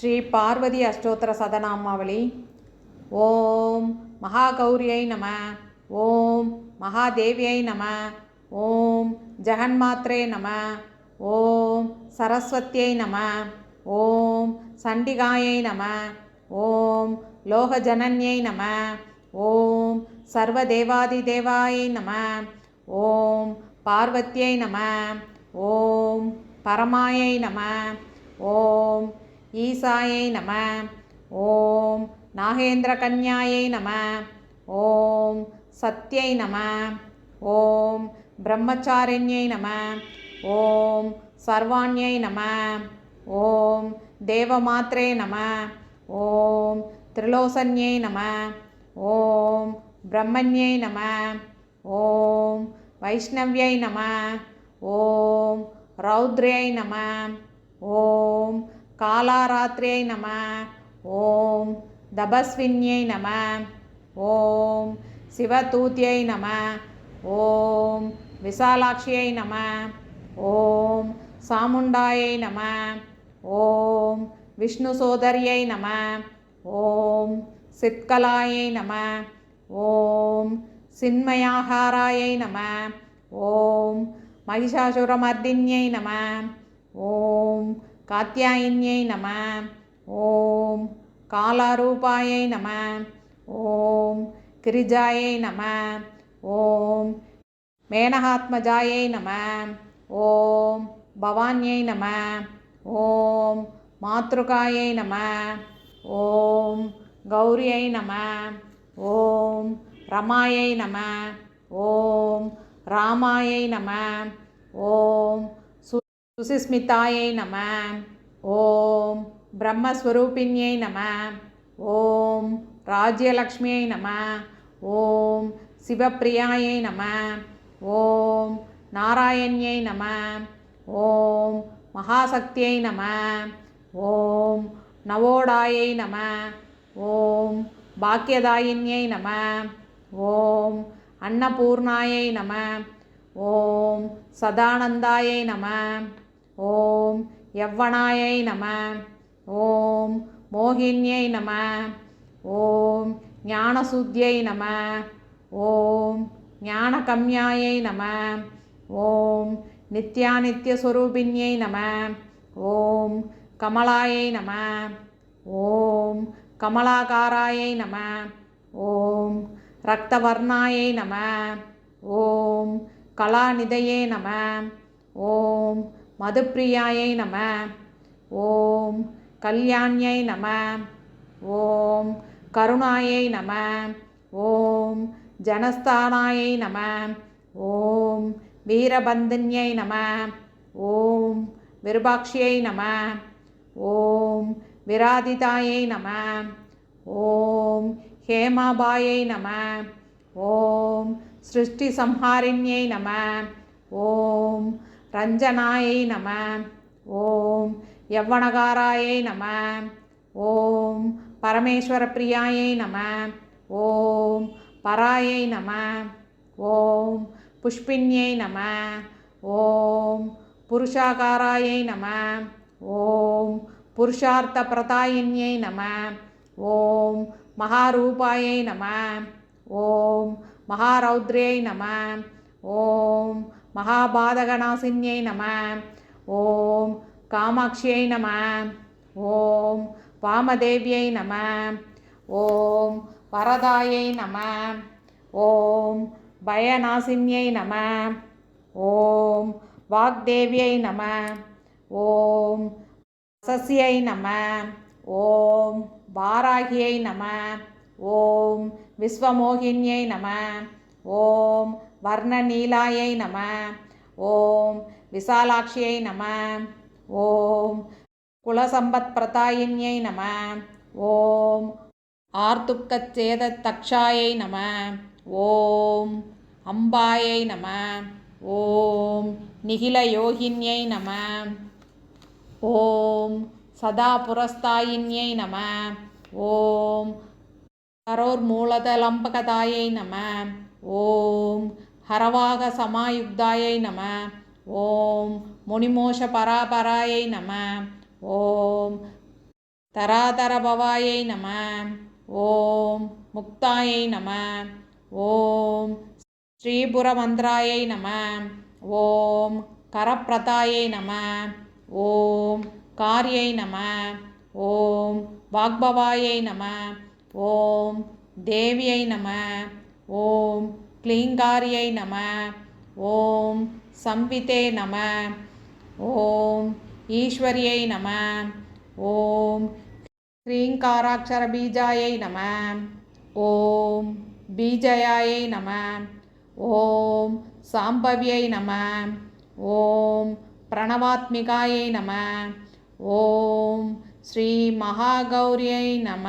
ஸ்ரீ பார்வதி அஷ்டோத்தர சதநாமாவளி. ஓம் மகாகௌரியை நம ஓம் மகாதேவியை நம ஓம் ஜெகன்மாத்ரே நம ஓம் சரஸ்வத்தியை நம ஓம் சண்டிகாயை நம ஓம் லோகஜனன்யை நம ஓம் சர்வதேவாதி தேவாயை நம ஓம் பார்வத்தியை நம ஓம் பரமாயை நம ஓம் ஈசாயை நம ஓம் நாகேந்திரகன்யாயை நம ஓம் சத்யை நம ஓம் பிரம்மச்சாரிண்யை நம ஓம் சர்வாண்யை நம ஓம் தேவமாத்ரே நம ஓம் திரிலோசன்யை நம ஓம் பிரம்மண்யை நம ஓம் வைஷ்ணவ்யை நம ஓம் ரௌத்ரியை நம ஓம் காலாராத்திரியை நம ஓம் தபஸ்வின்யை நம ஓம் சிவதூத்தியை நம ஓம் விசாலாட்சியை நம ஓம் சாமுண்டாயை நம ஓம் விஷ்ணு சோதரியை நம ஓம் சித்கலாயை நம ஓம் சின்மயாகாராயை நம ஓம் மகிஷாசுரமர்தின்யை நம ஓம் காத்தியாயின்யை நம. ஓம் காலாரூபாயை நம. ஓம் கிரிஜாயை நம. ஓம் மேனகாத்மஜாயை நம. ஓம் பவான்யை நம. ஓம் மாத்ருகாயை நம. ஓம் கௌரியை நம. ஓம் ரமாயை நம. ஓம் ராமாயை நம. ஓம் சுசிஸ்மிதாயை நம. ஓம் பிரம்மஸ்வரூபிணியை நம. ஓம் ராஜ்யலக்ஷ்மியை நம. ஓம் சிவப்பிரியாயை நம. ஓம் நாராயணியை நம. ஓம் மகாசக்தியை நம. ஓம் நவோடாயை நம. ஓம் பாக்கியதாயின்யை நம. ஓம் அன்னபூர்ணாயை நம. ஓம் சதானந்தாயை நம. ஓம் யவ்வனாயை நம ஓம் மோகினியை நம ஓம் ஞானசூத்தியை நம ஓம் ஞானகம்யாயை நம ஓம் நித்யானித்யஸ்வரூபிண்யை நம ஓம் கமலாயை நம ஓம் கமலாகாராயை நம ஓம் ரக்தவர்ணாயை நம ஓம் கலாநிதையே நம ஓம் மதுப்பிரியாயை நம. ஓம். கல்யாண்யை நம. ஓம். கருணாயை நம. ஓம். ஜனஸ்தானாயை நம. ஓம். வீரபந்தின்யை நம. ஓம். விருபாக்ஷியை நம. ஓம். விராதிதாயை நம. ஓம். ஹேமாபாயை நம. ஓம். சிருஷ்டி சம்ஹாரிண்யை நம. ஓம். ரஞ்சனாயை நம. ஓம். யவ்வனகாராயை நம. ஓம். பரமேஸ்வர பிரியாயை நம. ஓம். பராயை நம. ஓம். புஷ்பின்யை நம. ஓம். புருஷாகாராயை நம. ஓம். புருஷார்த்த பிரதாயின்யை நம. ஓம். மகாரூபாயை நம. ஓம். மகாரௌத்ரியை நம. ஓம். மகாபாதகநாசின்யை நம. ஓம் காமாட்சியை நம. ஓம் வாமதேவியை நம. ஓம் வரதாயை நம. ஓம் பயநாசின்யை நம. ஓம் வாக்தேவியை நம. ஓம் சசியை நம. ஓம் வாராகியை நம. ஓம் விஸ்வமோகினியை நம. ஓம் வர்ணநீலாயை நம. ஓம் விசாலாட்சியை நம. ஓம் குலசம்பத் பிரதாயின்யை நம. ஓம் ஆர்த்துக்கச்சேத தக்ஷாயை நம. ஓம் அம்பாயை நம. ஓம் நிகில நிகிலயோகின்யை நம. ஓம் சதா புரஸ்தாயின்யை நம. ஓம் கரோர் மூலதலம்பகதாயை நம. ஓம் ஹரவாக சமாயுக்தாயை நம. ஓம் முனிமோஷ பராபராயை நம. ஓம் தராதரபவாயை நம. ஓம் முக்தாயை நம. ஓம் ஸ்ரீபுரமந்திராயை நம. ஓம் கரப்பிரதாயை நம. ஓம் காரியை நம. ஓம் வாக்பவாயை நம. ஓம் தேவியை நம. ஓம் க்ளீங்காரியை நம. ஓம் சம்விதே நம. ஓம் ஈஸ்வரியை நம. ஓம் க்ரீங்காராட்சர பீஜாயை நம. ஓம் பீஜயாயை நம. ஓம் சாம்பவியை நம. ஓம் பிரணவாத்மிகாயை நம. ஓம் ஸ்ரீ மகாகௌரியை நம.